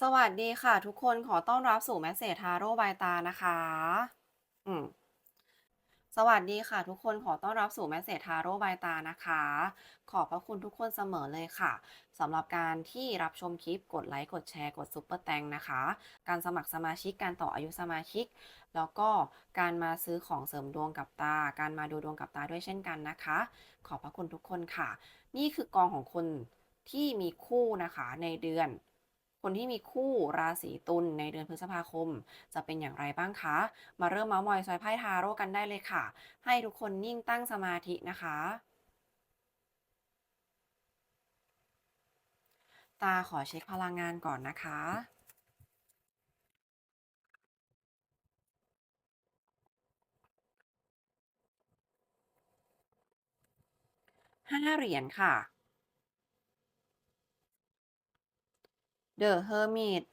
สวัสดีค่ะ ทุกคนขอต้อนรับสู่แมสเสจทาโร่บายตานะคะ อืมสวัสดีค่ะ ทุกคนขอต้อนรับสู่แมสเสจทาโร่บายตานะคะ ขอบพระคุณทุกคนเสมอเลยค่ะสำหรับการที่รับชมคลิปกดไลค์กดแชร์กดซุปเปอร์แตงนะคะ การสมัครสมาชิกการต่ออายุสมาชิก แล้วก็การมาซื้อของเสริมดวงกับตา การมาดูดวงกับตาด้วยเช่นกันนะคะ ขอบพระคุณทุกคนค่ะ นี่คือกองของคนที่มีคู่นะคะในเดือน คนที่มีคู่ราศีตุลในเดือนพฤษภาคม จะเป็นอย่างไรบ้างคะ มาเริ่มเมาส์มอยซอยไพ่ทาโร่กันได้เลยค่ะ ให้ทุกคนนิ่งตั้งสมาธินะคะตาขอเช็คพลังงานก่อนนะคะ ห้าเหรียญค่ะ The Hermit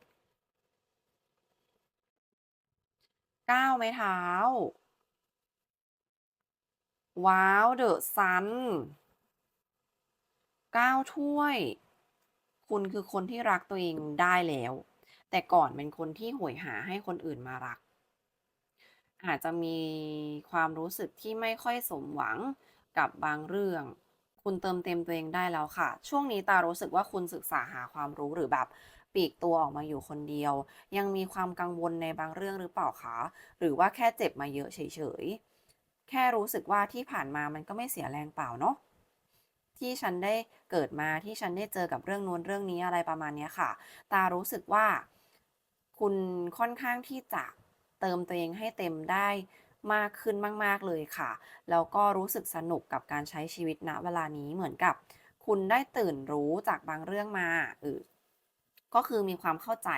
เก้าไม้เท้า ว้าว เดอะซันเก้าถ้วย คุณคือคนที่รักตัวเองได้แล้ว แต่ก่อนเป็นคนที่โหยหาให้คนอื่นมารัก อาจจะมีความรู้สึกที่ไม่ค่อยสมหวังกับบางเรื่อง คุณเติมเต็มตัวเองได้แล้วค่ะ ช่วงนี้ตารู้สึกว่าคุณศึกษาหาความรู้หรือแบบ ปีกตัวออกมาอยู่คนเดียว ยังมีความกังวลในบางเรื่องหรือเปล่าคะ หรือว่าแค่เจ็บมาเยอะเฉยๆ แค่รู้สึกว่าที่ผ่านมามันก็ไม่เสียแรงเปล่าเนาะที่ฉันได้เกิดมาที่ฉันได้เจอกับเรื่องนู้นเรื่องนี้อะไรประมาณนี้ค่ะ ตารู้สึกว่า คุณค่อนข้างที่จะเติมตัวเองให้เต็มได้มากขึ้นมาก ๆ เลยค่ะ แล้วก็รู้สึกสนุกกับการใช้ชีวิตณเวลานี้เหมือนกับ คุณได้ตื่นรู้จากบางเรื่องมาเออ ก็คือมีความเข้าใจ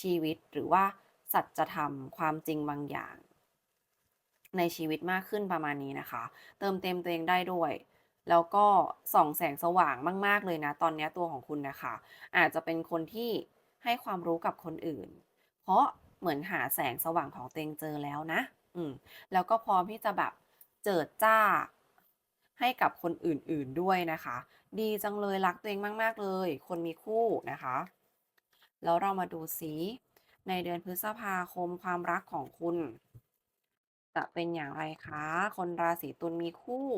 ชีวิตหรือว่าสัจธรรมความจริงบางอย่าง ในชีวิตมากขึ้นประมาณนี้นะคะ เติมเต็มตัวเองได้ด้วย แล้วก็ส่องแสงสว่างมาก ๆ เลยนะ ตอนนี้ตัวของคุณนะคะ อาจจะเป็นคนที่ให้ความรู้กับคนอื่น เพราะเหมือนหาแสงสว่างของตัวเองเจอแล้วนะ อืม แล้วก็พร้อมที่จะแบบเจิดจ้าให้กับคนอื่นๆด้วยนะคะ ดีจังเลยรักตัวเองมาก ๆ เลย คนมีคู่นะคะ แล้วเรามาดูซิในเดือนพฤษภาคมความรักของคุณ จะเป็นอย่างไรคะ คนราศีตุลมีคู่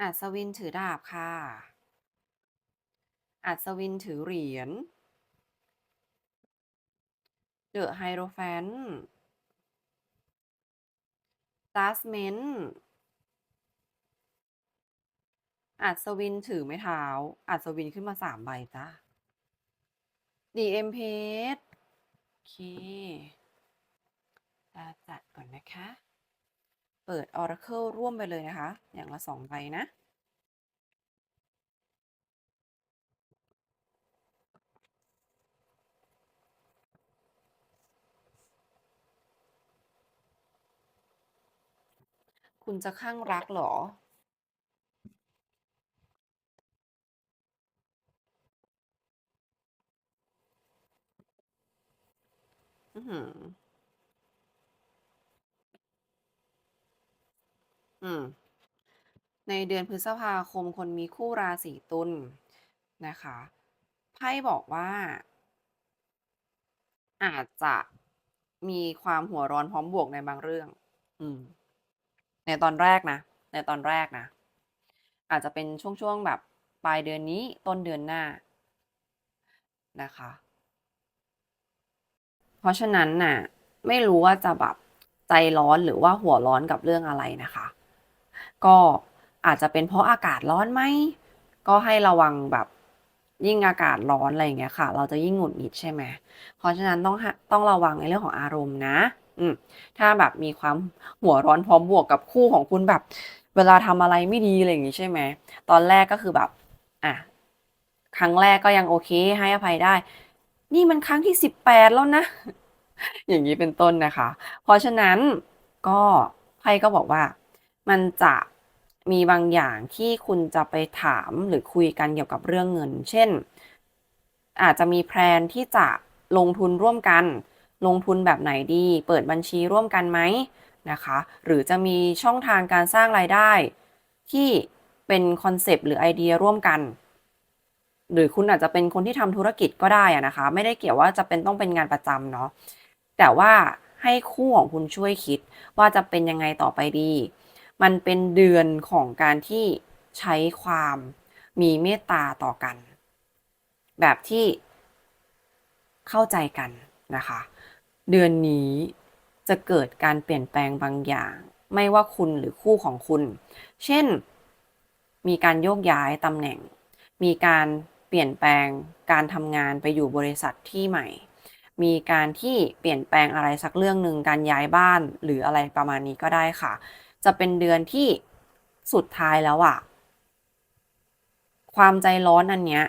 อัศวินถือดาบค่ะ อัศวินถือเหรียญ เดอะไฮโรแฟนจัสเมนอัศวินถือไม้เท้า อัศวินขึ้นมาสามใบจ้าดีเอ็มเพโอเคตาจัดก่อนนะคะ เปิด Oracle ร่วมไปเลยนะคะ อย่างละสองใบนะ คุณจะข้างรักเหรอ อือหืออืม ในเดือนพฤษภาคมคนมีคู่ราศีตุลนะคะ ไพ่บอกว่า อาจจะมีความหัวร้อนพร้อมบวกในบางเรื่อง อืม ในตอนแรกนะ ในตอนแรกนะ อาจจะเป็นช่วงๆแบบปลายเดือนนี้ต้นเดือนหน้านะคะ เพราะฉะนั้นน่ะไม่รู้ว่าจะแบบใจร้อนหรือว่าหัวร้อนกับเรื่องอะไรนะคะ ก็อาจจะเป็นเพราะอากาศร้อนไหมก็ให้ระวังแบบยิ่งอากาศร้อนอะไรอย่างเงี้ยค่ะ เราจะยิ่งหงุดหงิดใช่ไหมเพราะฉะนั้นต้องต้องระวังในเรื่องของอารมณ์นะ อืมถ้าแบบมีความหัวร้อนพร้อมบวกกับคู่ของคุณแบบ เวลาทำอะไรไม่ดีอะไรอย่างงี้ใช่ไหมตอนแรกก็คือแบบ อะครั้งแรกก็ยังโอเคให้อภัยได้ นี่มันครั้งที่สิบแปดแล้วนะ อย่างนี้เป็นต้นนะคะ เพราะฉะนั้นก็ไพ่ก็บอกว่า มันจะมีบางอย่างที่คุณจะไปถามหรือคุยกันเกี่ยวกับเรื่องเงิน เช่น อาจจะมีแพลนที่จะลงทุนร่วมกัน ลงทุนแบบไหนดี เปิดบัญชีร่วมกันไหมนะคะ หรือจะมีช่องทางการสร้างรายได้ ที่เป็นคอนเซปต์หรือไอเดียร่วมกัน หรือคุณอาจจะเป็นคนที่ทำธุรกิจก็ได้นะคะ ไม่ได้เกี่ยวว่าจะเป็นต้องเป็นงานประจำเนาะแต่ว่าให้คู่ของคุณช่วยคิดว่าจะเป็นยังไงต่อไปดี มันเป็นเดือนของการที่ใช้ความมีเมตตาต่อกัน แบบที่เข้าใจกันนะคะ เดือนนี้จะเกิดการเปลี่ยนแปลงบางอย่าง ไม่ว่าคุณหรือคู่ของคุณ เช่น มีการโยกย้ายตำแหน่ง มีการเปลี่ยนแปลงการทำงานไปอยู่บริษัทที่ใหม่ มีการที่เปลี่ยนแปลงอะไรสักเรื่องหนึ่งการย้ายบ้านหรืออะไรประมาณนี้ก็ได้ค่ะ จะเป็นเดือนที่สุดท้ายแล้วอะความใจร้อนอันเนี้ย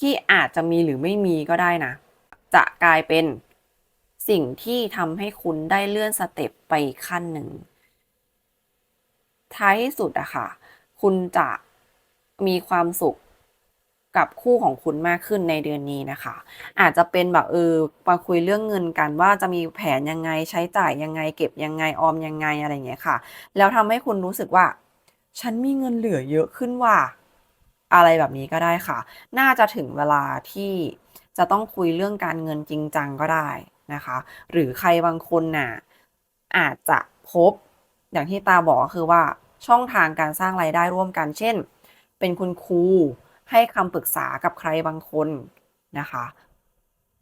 ที่อาจจะมีหรือไม่มีก็ได้นะ จะกลายเป็น สิ่งที่ทำให้คุณได้เลื่อนสเต็ปไปขั้นหนึ่ง ท้ายที่สุดอะค่ะ คุณจะมีความสุขกับคู่ของคุณมากขึ้นในเดือนนี้นะคะ อาจจะเป็นแบบเออมาคุยเรื่องเงินกันว่าจะมีแผนยังไงใช้จ่ายยังไง เก็บยังไงออมยังไงอะไรอย่างเงี้ยค่ะ แล้วทำให้คุณรู้สึกว่า ฉันมีเงินเหลือเยอะขึ้นว่ะอะไรแบบนี้ก็ได้ค่ะ น่าจะถึงเวลาที่จะต้องคุยเรื่องการเงินจริงจังก็ได้ นะคะ หรือใครบางคนน่ะอาจจะพบอย่างที่ตาบอกก็คือว่าช่องทางการสร้างรายได้ร่วมกัน เช่น เป็นคุณครูให้คำปรึกษากับใครบางคนนะคะ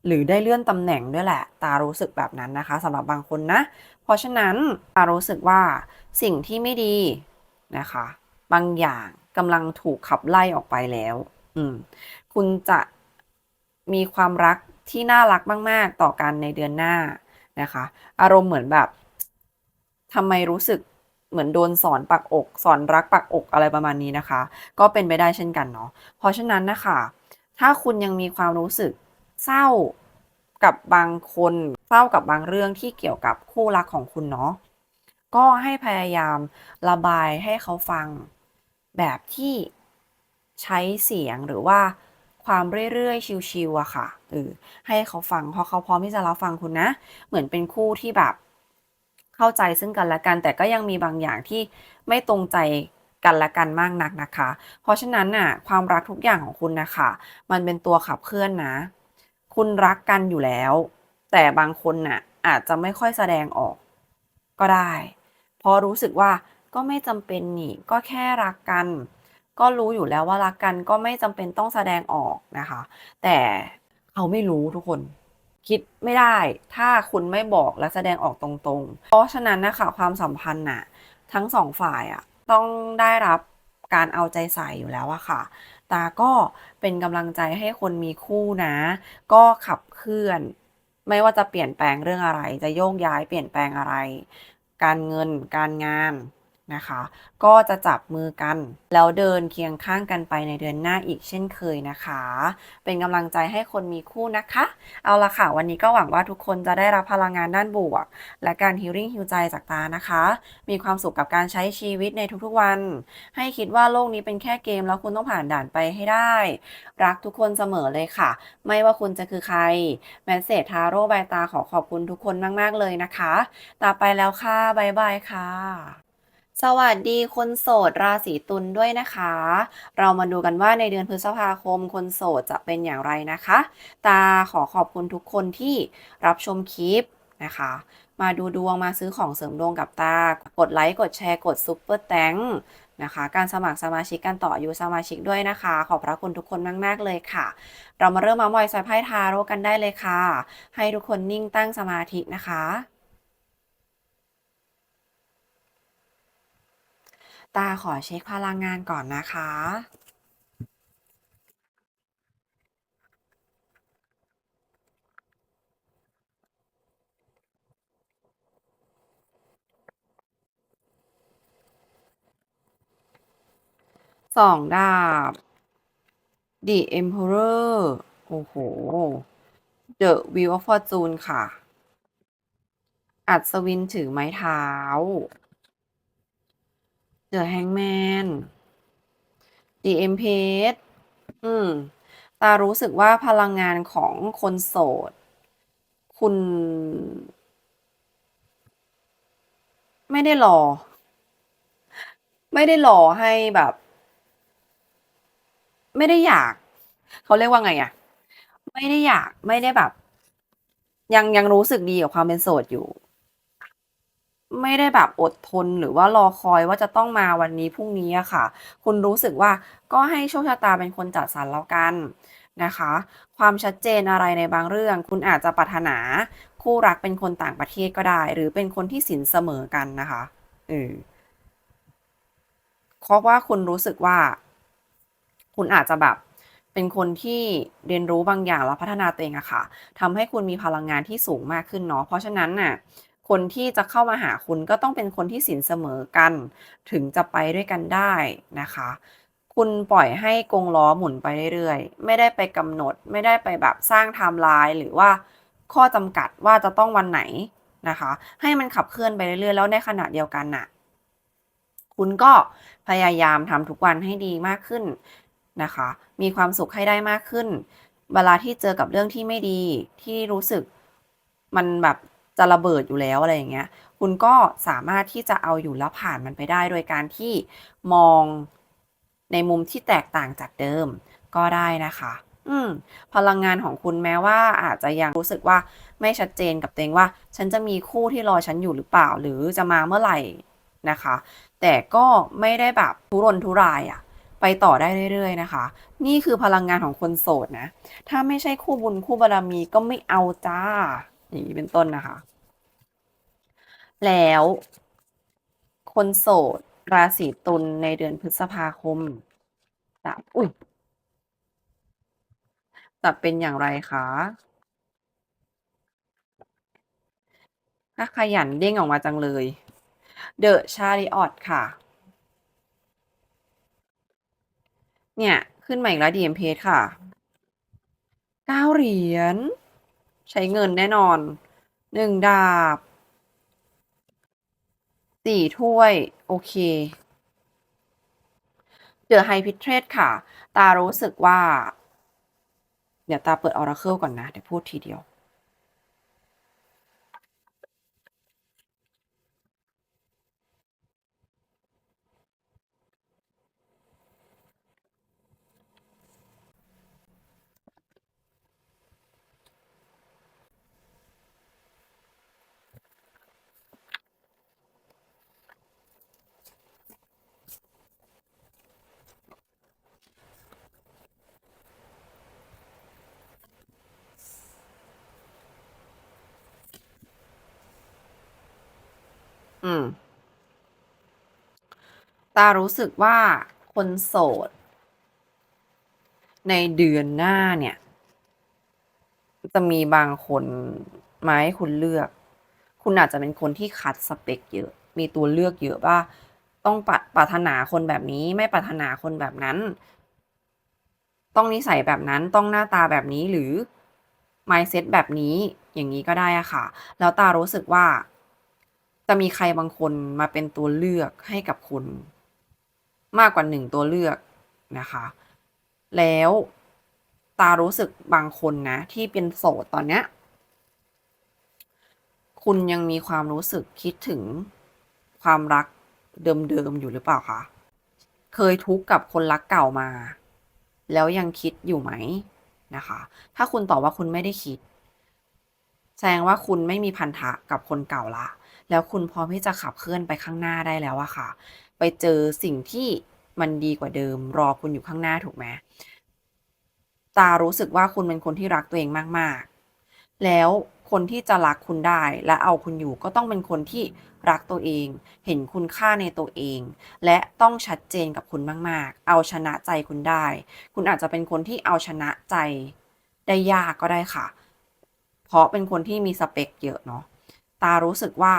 หรือได้เลื่อนตำแหน่งด้วยแหละ ตารู้สึกแบบนั้นนะคะสำหรับบางคนนะ เพราะฉะนั้นตารู้สึกว่าสิ่งที่ไม่ดีนะคะ บางอย่างกำลังถูกขับไล่ออกไปแล้ว อืม คุณจะมีความรัก ที่น่ารักมาก ๆ ต่อกันในเดือนหน้านะคะ อารมณ์เหมือนแบบทำไมรู้สึกเหมือนโดนสอนปักอก สอนรักปักอกอะไรประมาณนี้นะคะ ก็เป็นไปได้เช่นกันเนาะเพราะฉะนั้นนะคะถ้าคุณยังมีความรู้สึกเศร้ากับบางคนเศร้ากับบางเรื่องที่เกี่ยวกับคู่รักของคุณเนาะก็ให้พยายามระบายให้เขาฟังแบบที่ใช้เสียงหรือว่า ความเรื่อยๆ ชิวๆอะค่ะเออให้เขาฟังเพราะเขาพร้อมที่จะรับฟังคุณนะ เหมือนเป็นคู่ที่แบบเข้าใจซึ่งกันและกัน แต่ก็ยังมีบางอย่างที่ไม่ตรงใจกันและกันมากนักนะคะ เพราะฉะนั้นน่ะความรักทุกอย่างของคุณนะคะ มันเป็นตัวขับเคลื่อนนะ คุณรักกันอยู่แล้ว แต่บางคนน่ะอาจจะไม่ค่อยแสดงออก ก็ได้พราะรู้สึกว่าก็ไม่จำเป็นนี่ก็แค่รักกัน ก็รู้อยู่แล้วว่ารักกันก็ไม่จำเป็นต้องแสดงออกนะคะ แต่เขาไม่รู้ทุกคน คิดไม่ได้ ถ้าคุณไม่บอกและแสดงออกตรงๆ เพราะฉะนั้นนะคะความสัมพันธ์น่ะทั้งสองฝ่ายอะต้องได้รับการเอาใจใส่อยู่แล้วอะค่ะ ตาก็เป็นกำลังใจให้คนมีคู่นะ ก็ขับเคลื่อน ไม่ว่าจะเปลี่ยนแปลงเรื่องอะไร จะโยกย้ายเปลี่ยนแปลงอะไร การเงิน การงาน นะคะ ก็จะจับมือกัน แล้วเดินเคียงข้างกันไปในเดือนหน้าอีกเช่นเคยนะคะ เป็นกำลังใจให้คนมีคู่นะคะ เอาละค่ะ วันนี้ก็หวังว่าทุกคนจะได้รับพลังงานด้านบวก และการฮิลลิ่งฮิวใจจากตานะคะ มีความสุขกับการใช้ชีวิตในทุกๆวัน ให้คิดว่าโลกนี้เป็นแค่เกมแล้วคุณต้องผ่านด่านไปให้ได้ รักทุกคนเสมอเลยค่ะ ไม่ว่าคุณจะคือใครแมสเซจทาโร่ใบตาขอขอบคุณทุกคนมากๆเลยนะคะ ตาไปแล้วค่ะบายบายค่ะ สวัสดีคนโสดราศีตุลด้วยนะคะ เรามาดูกันว่าในเดือนพฤษภาคมคนโสดจะเป็นอย่างไรนะคะ ตาขอขอบคุณทุกคนที่รับชมคลิปนะคะ มาดูดวงมาซื้อของเสริมดวงกับตา กดไลค์กดแชร์กดซุปเปอร์แตงนะคะ การสมัครสมาชิกกันต่ออายุสมาชิกด้วยนะคะ ขอบพระคุณทุกคนมาก ๆ เลยค่ะ เรามาเริ่มมามอยสายไพ่ทาโร่กันได้เลยค่ะ ให้ทุกคนนิ่งตั้งสมาธินะคะ ตาขอเช็คพลังงานก่อนนะคะ สองดาบ The Emperor โอ้โห The Wheel of Fortune ค่ะ อัศวินถือไม้เท้า The Hangman The Empress อืม ตารู้สึกว่าพลังงานของคนโสด คุณ ไม่ได้รอ ไม่ได้รอให้แบบ ไม่ได้อยาก เขาเรียกว่าไงอะไม่ได้อยาก ไม่ได้แบบ ยังยังรู้สึกดีกับความเป็นโสดอยู่ ไม่ได้แบบอดทนหรือว่ารอคอยว่าจะต้องมาวันนี้พรุ่งนี้อะค่ะ คุณรู้สึกว่าก็ให้โชคชะตาเป็นคนจัดสรรแล้วกันนะคะ ความชัดเจนอะไรในบางเรื่อง คุณอาจจะปรารถนาคู่รักเป็นคนต่างประเทศก็ได้ หรือเป็นคนที่สินเสมอกันนะคะเออเพราะว่าคุณรู้สึกว่า คุณอาจจะแบบเป็นคนที่เรียนรู้บางอย่างแล้วพัฒนาตัวเองอะค่ะทำให้คุณมีพลังงานที่สูงมากขึ้นเนาะเพราะฉะนั้นน่ะ คนที่จะเข้ามาหาคุณก็ต้องเป็นคนที่สินเสมอกัน ถึงจะไปด้วยกันได้นะคะ คุณปล่อยให้กงล้อหมุนไปเรื่อยๆ ไม่ได้ไปกำหนด ไม่ได้ไปแบบสร้างไทม์ไลน์หรือว่าข้อจำกัดว่าจะต้องวันไหนนะคะ ให้มันขับเคลื่อนไปเรื่อยๆ แล้วในขณะเดียวกันน่ะ คุณก็พยายามทำทุกวันให้ดีมากขึ้นนะคะ มีความสุขให้ได้มากขึ้น เวลาที่เจอกับเรื่องที่ไม่ดีที่รู้สึกมันแบบ จะระเบิดอยู่แล้วอะไรอย่างเงี้ย คุณก็สามารถที่จะเอาอยู่แล้วผ่านมันไปได้ โดยการที่มองในมุมที่แตกต่างจากเดิมก็ได้นะคะ อืม พลังงานของคุณแม้ว่าอาจจะยังรู้สึกว่าไม่ชัดเจนกับตัวเองว่า ฉันจะมีคู่ที่รอฉันอยู่หรือเปล่า หรือจะมาเมื่อไหร่นะคะ แต่ก็ไม่ได้แบบทุรนทุรายอะไปต่อได้เรื่อย ๆ นะคะ นี่คือพลังงานของคนโสดนะ ถ้าไม่ใช่คู่บุญคู่บารมีก็ไม่เอาจ้า อย่างนี้เป็นต้นนะคะ แล้ว คนโสดราศีตุลในเดือนพฤษภาคมจะอุ๊ยจะเป็นอย่างไรคะ?ถ้าขยันเด้งออกมาจังเลย The Chariot ค่ะ เนี่ย ขึ้นมาอีกแล้ว The Empress ค่ะ9เหรียญ ใช้เงินแน่นอนหนึ่งดาบสี่ถ้วย โอเคเจอไฮพิเทรซ์ค่ะ ตารู้สึกว่า เดี๋ยวตาเปิดออราเคิลก่อนนะ เดี๋ยวพูดทีเดียว อืม ตารู้สึกว่าคนโสด ในเดือนหน้าเนี่ย จะมีบางคนมาให้คุณเลือก คุณอาจจะเป็นคนที่คัดสเปกเยอะ มีตัวเลือกเยอะว่า ต้องปรปรารถนาคนแบบนี้ไม่ปรารถนาคนแบบนั้น ต้องนิสัยแบบนั้นต้องหน้าตาแบบนี้หรือ mindset แบบนี้อย่างงี้ก็ได้อะค่ะ แล้วตารู้สึกว่า จะมีใครบางคนมาเป็นตัวเลือกให้กับคุณ มากกว่า1ตัวเลือกนะคะ แล้วตารู้สึกบางคนนะ ที่เป็นโสดตอนเนี้ย คุณยังมีความรู้สึกคิดถึงความรักเดิมๆอยู่หรือเปล่าคะ?เคยทุกข์กับคนรักเก่ามา แล้วยังคิดอยู่ไหมนะคะ ถ้าคุณตอบว่าคุณไม่ได้คิด แสดงว่าคุณไม่มีพันธะกับคนเก่าล้ว แล้วคุณพร้อมที่จะขับเคลื่อนไปข้างหน้าได้แล้วอะค่ะ ไปเจอสิ่งที่มันดีกว่าเดิม รอคุณอยู่ข้างหน้าถูกไหม?ตารู้สึกว่าคุณเป็นคนที่รักตัวเองมากๆ แล้วคนที่จะรักคุณได้และเอาคุณอยู่ก็ต้องเป็นคนที่รักตัวเอง เห็นคุณค่าในตัวเอง และต้องชัดเจนกับคุณมาก ๆ เอาชนะใจคุณได้ คุณอาจจะเป็นคนที่เอาชนะใจได้ยากก็ได้ค่ะ เพราะเป็นคนที่มีสเปกเยอะเนาะ ตารู้สึกว่า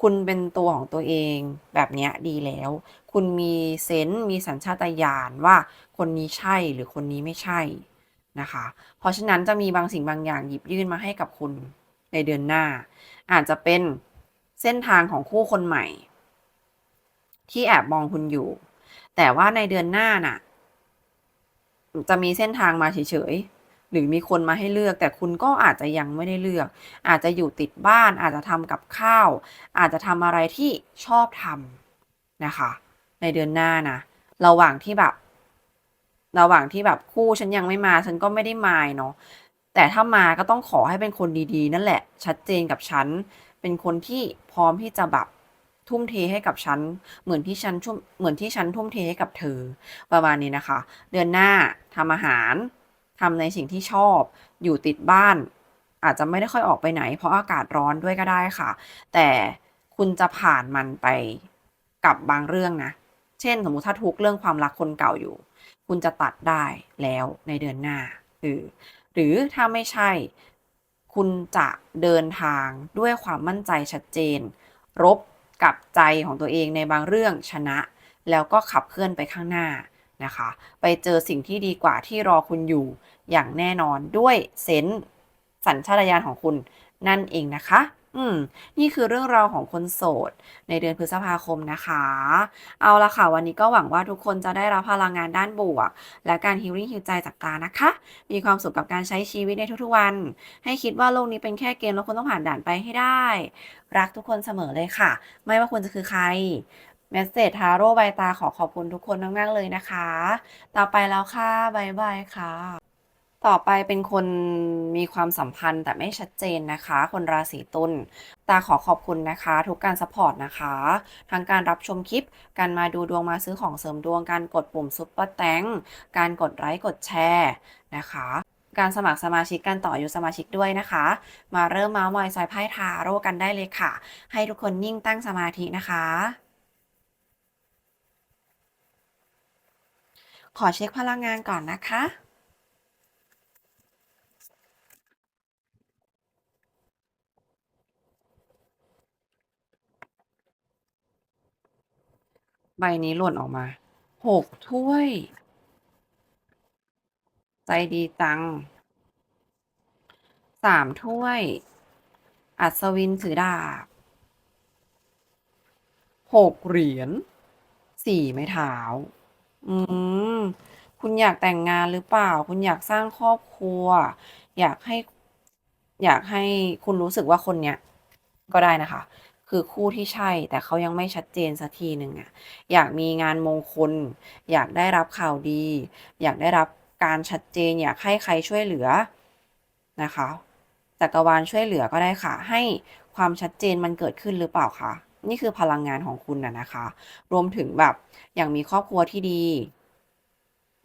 คุณเป็นตัวของตัวเองแบบนี้ดีแล้ว คุณมีเซนส์มีสัญชาตญาณว่าคนนี้ใช่หรือคนนี้ไม่ใช่นะคะ เพราะฉะนั้นจะมีบางสิ่งบางอย่างหยิบยื่นมาให้กับคุณในเดือนหน้า อาจจะเป็นเส้นทางของคู่คนใหม่ ที่แอบมองคุณอยู่ แต่ว่าในเดือนหน้าน่ะ จะมีเส้นทางมาเฉยๆ หรือมีคนมาให้เลือก แต่คุณก็อาจจะยังไม่ได้เลือก อาจจะอยู่ติดบ้าน อาจจะทำกับข้าว อาจจะทำอะไรที่ชอบทำนะคะ ในเดือนหน้านะระหว่างที่แบบ ระหว่างที่แบบคู่ฉันยังไม่มาฉันก็ไม่ได้มายเนาะแต่ถ้ามาก็ต้องขอให้เป็นคนดีๆ นั่นแหละ ชัดเจนกับฉัน เป็นคนที่พร้อมที่จะแบบทุ่มเทให้กับฉัน เหมือนที่ฉันชุ่มเหมือนที่ฉันทุ่มเทให้กับเธอ ประมาณนี้นะคะ เดือนหน้าทำอาหาร ทำในสิ่งที่ชอบ อยู่ติดบ้าน อาจจะไม่ได้ค่อยออกไปไหน เพราะอากาศร้อนด้วยก็ได้ค่ะ แต่คุณจะผ่านมันไปกับบางเรื่องนะ เช่น สมมติถ้าทุกเรื่องความรักคนเก่าอยู่ คุณจะตัดได้แล้วในเดือนหน้าเออหรือถ้าไม่ใช่ คุณจะเดินทางด้วยความมั่นใจชัดเจน รบกับใจของตัวเองในบางเรื่องชนะ แล้วก็ขับเคลื่อนไปข้างหน้า นะคะ ไปเจอสิ่งที่ดีกว่าที่รอคุณอยู่อย่างแน่นอนด้วยเซนส์สัญชาตญาณของคุณนั่นเองนะคะ อืม นี่คือเรื่องราวของคนโสด ในเดือนพฤษภาคมนะคะ เอาละค่ะ วันนี้ก็หวังว่าทุกคนจะได้รับพลังงานด้านบวก และการฮิลลิ่งฮิวใจจากตานะคะ มีความสุขกับการใช้ชีวิตในทุกๆวัน ให้คิดว่าโลกนี้เป็นแค่เกมแล้วคุณต้องผ่านด่านไปให้ได้ รักทุกคนเสมอเลยค่ะ ไม่ว่าคุณจะคือใคร เมสเซจทาโร่ใบตาขอขอบคุณทุกคนมากๆเลยนะคะ ต่อไปแล้วค่ะบายบายค่ะ ต่อไปเป็นคนมีความสัมพันธ์แต่ไม่ชัดเจนนะคะ คนราศีตุลตาขอขอบคุณนะคะ ทุกการสปอร์ตนะคะ ทั้งการรับชมคลิป การมาดูดวงมาซื้อของเสริมดวง การกดปุ่มซุปเปอร์แตงการกดไลค์กดแชร์นะคะการสมัครสมาชิกการต่ออายุสมาชิกด้วยนะคะ มาเริ่มมาส์มอยซอยไพ่ทาโร่กันได้เลยค่ะ ให้ทุกคนนิ่งตั้งสมาธินะคะ อเช็คพลังงานก่อนนะคะ ใบนี้หล่นออกมาหกถ้วย ใจดีจังสามถ้วย อัศวินถือดาบหกเหรียญสี่ไม้เท้า อืม คุณอยากแต่งงานหรือเปล่า คุณอยากสร้างครอบครัว อยากให้ อยากให้คุณรู้สึกว่าคนเนี้ย ก็ได้นะคะ คือคู่ที่ใช่ แต่เขายังไม่ชัดเจนสักทีหนึ่งอะ อยากมีงานมงคล อยากได้รับข่าวดี อยากได้รับการชัดเจน อยากให้ใครช่วยเหลือนะคะ จักรวาลช่วยเหลือก็ได้ค่ะ ให้ความชัดเจนมันเกิดขึ้นหรือเปล่าคะ นี่คือพลังงานของคุณน่ะนะคะ รวมถึงแบบอยากมีครอบครัวที่ดี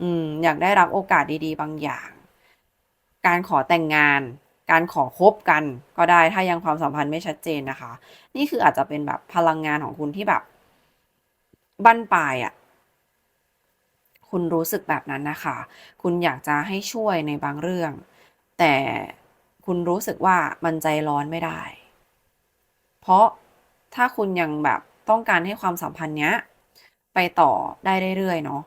อืม อยากได้รับโอกาสดี ๆ บางอย่าง การขอแต่งงาน การขอคบกันก็ได้ถ้ายังความสัมพันธ์ไม่ชัดเจนนะคะ นี่คืออาจจะเป็นแบบพลังงานของคุณที่แบบบั้นปลายอะ่ะคุณรู้สึกแบบนั้นนะคะ คุณอยากจะให้ช่วยในบางเรื่อง แต่คุณรู้สึกว่ามันใจร้อนไม่ได้ เพราะ ถ้าคุณยังแบบต้องการให้ความสัมพันธ์เนี้ย ไปต่อได้เรื่อยๆเนาะ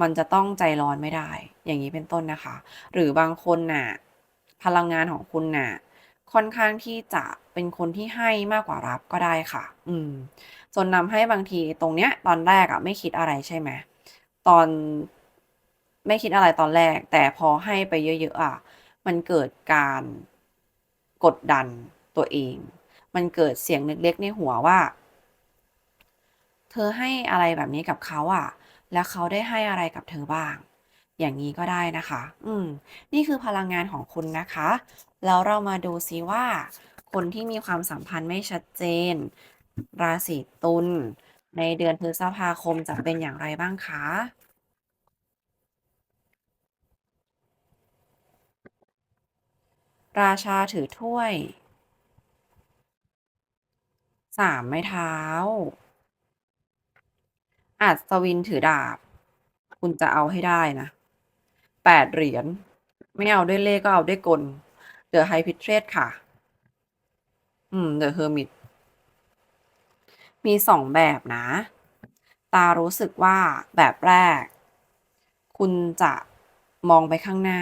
มันจะต้องใจร้อนไม่ได้ อย่างนี้เป็นต้นนะคะ หรือบางคนน่ะพลังงานของคุณน่ะค่อนข้างที่จะเป็นคนที่ให้มากกว่ารับก็ได้ค่ะ อืม จนนำให้บางทีตรงเนี้ย ตอนแรกอะไม่คิดอะไรใช่ไหมตอนไม่คิดอะไรตอนแรก แต่พอให้ไปเยอะๆอะมันเกิดการกดดันตัวเอง มันเกิดเสียงเล็กๆในหัวว่า เธอให้อะไรแบบนี้กับเขาอะแล้วเขาได้ให้อะไรกับเธอบ้าง อย่างนี้ก็ได้นะคะ อืม นี่คือพลังงานของคุณนะคะ แล้วเรามาดูซิว่า คนที่มีความสัมพันธ์ไม่ชัดเจน ราศีตุลในเดือนพฤษภาคมจะเป็นอย่างไรบ้างคะราชาถือถ้วย สามไม้เท้าอัศวินถือดาบ คุณจะเอาให้ได้นะแปดเหรียญ ไม่เอาด้วยเลขก็เอาด้วยกลเดอะไฮพิเทรสค่ะ อืมเดอะเฮอร์มิตมีสองแบบนะ ตารู้สึกว่าแบบแรก คุณจะมองไปข้างหน้า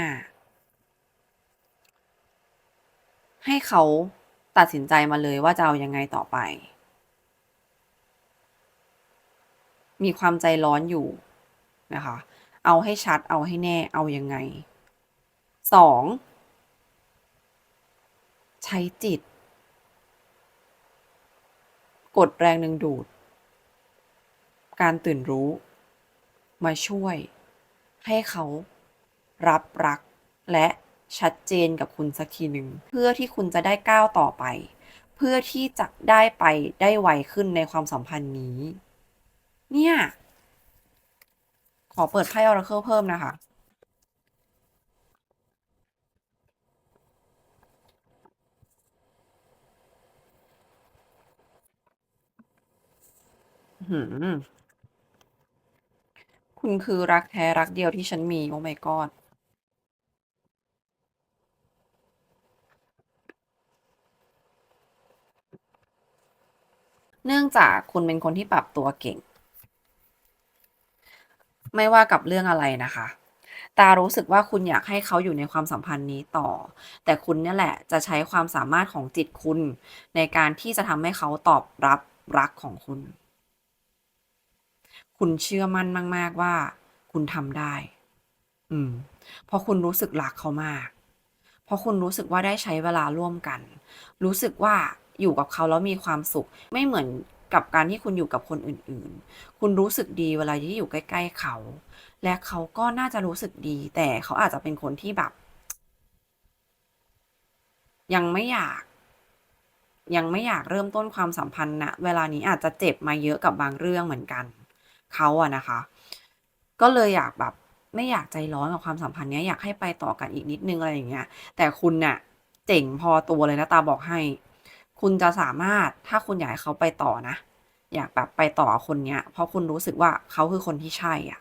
ให้เขา ตัดสินใจมาเลยว่าจะเอายังไงต่อไป มีความใจร้อนอยู่นะคะ เอาให้ชัดเอาให้แน่เอายังไง2ใช้จิต กดแรงดึงดูด การตื่นรู้ มาช่วย ให้เขารับรักและ ชัดเจนกับคุณสักทีหนึ่งเพื่อที่คุณจะได้ก้าวต่อไป เพื่อที่จะได้ไปได้ไวขึ้นในความสัมพันธ์นี้ เนี่ย ขอเปิดไพ่ Oracle เพิ่มนะคะคุณคือรักแท้รักเดียวที่ฉันมี โอ้ my god เนื่องจากคุณเป็นคนที่ปรับตัวเก่ง ไม่ว่ากับเรื่องอะไรนะคะ ตารู้สึกว่าคุณอยากให้เขาอยู่ในความสัมพันธ์นี้ต่อ แต่คุณเนี่ยแหละจะใช้ความสามารถของจิตคุณ ในการที่จะทำให้เขาตอบรับรักของคุณ คุณเชื่อมั่นมาก ๆ ว่า คุณทำได้ อืม เพราะคุณรู้สึกรักเขามาก เพราะคุณรู้สึกว่าได้ใช้เวลาร่วมกัน รู้สึกว่า อยู่กับเขาแล้วมีความสุข ไม่เหมือนกับการที่คุณอยู่กับคนอื่นๆ คุณรู้สึกดีเวลาที่อยู่ใกล้ ๆ เขา และเขาก็น่าจะรู้สึกดี แต่เขาอาจจะเป็นคนที่แบบ ยังไม่อยาก ยังไม่อยากเริ่มต้นความสัมพันธ์ณเวลานี้อาจจะเจ็บมาเยอะกับบางเรื่องเหมือนกัน เขาอะนะคะ ก็เลยอยากแบบ ไม่อยากใจร้อนกับความสัมพันธ์เนี้ยอยากให้ไปต่อกันอีกนิดนึงอะไรอย่างเงี้ย แต่คุณน่ะ เจ๋งพอตัวเลยนะตาบอกให้ คุณจะสามารถถ้าคุณอยากให้เขาไปต่อนะ อยากแบบไปต่อคนเนี้ย เพราะคุณรู้สึกว่าเขาคือคนที่ใช่อะ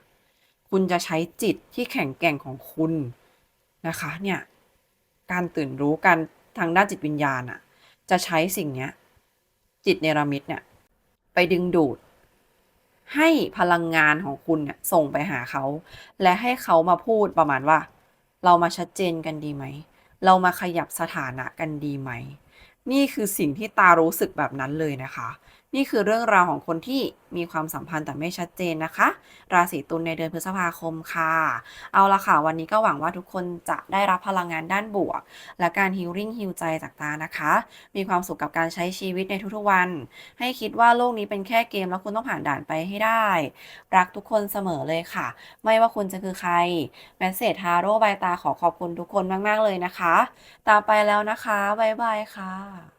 คุณจะใช้จิตที่แข็งแกร่งของคุณนะคะ เนี่ย การตื่นรู้การทางด้านจิตวิญญาณน่ะ จะใช้สิ่งเนี้ย จิตเนรมิตเนี่ย ไปดึงดูด ให้พลังงานของคุณเนี่ยส่งไปหาเขา และให้เขามาพูดประมาณว่า เรามาชัดเจนกันดีไหม เรามาขยับสถานะกันดีไหม นี่คือสิ่งที่ตารู้สึกแบบนั้นเลยนะคะ นี่คือเรื่องราวของคนที่มีความสัมพันธ์แต่ไม่ชัดเจนนะคะ ราศีตุลในเดือนพฤษภาคมค่ะ เอาละค่ะ วันนี้ก็หวังว่าทุกคนจะได้รับพลังงานด้านบวก และการ healing heal ใจจากตานะคะ มีความสุขกับการใช้ชีวิตในทุกๆวัน ให้คิดว่าโลกนี้เป็นแค่เกมแล้วคุณต้องผ่านด่านไปให้ได้ รักทุกคนเสมอเลยค่ะ ไม่ว่าคุณจะคือใครเมสเสจทาโร่บายตาขอขอบคุณทุกคนมากๆเลยนะคะ ตาไปแล้วนะคะบ๊ายบายค่ะ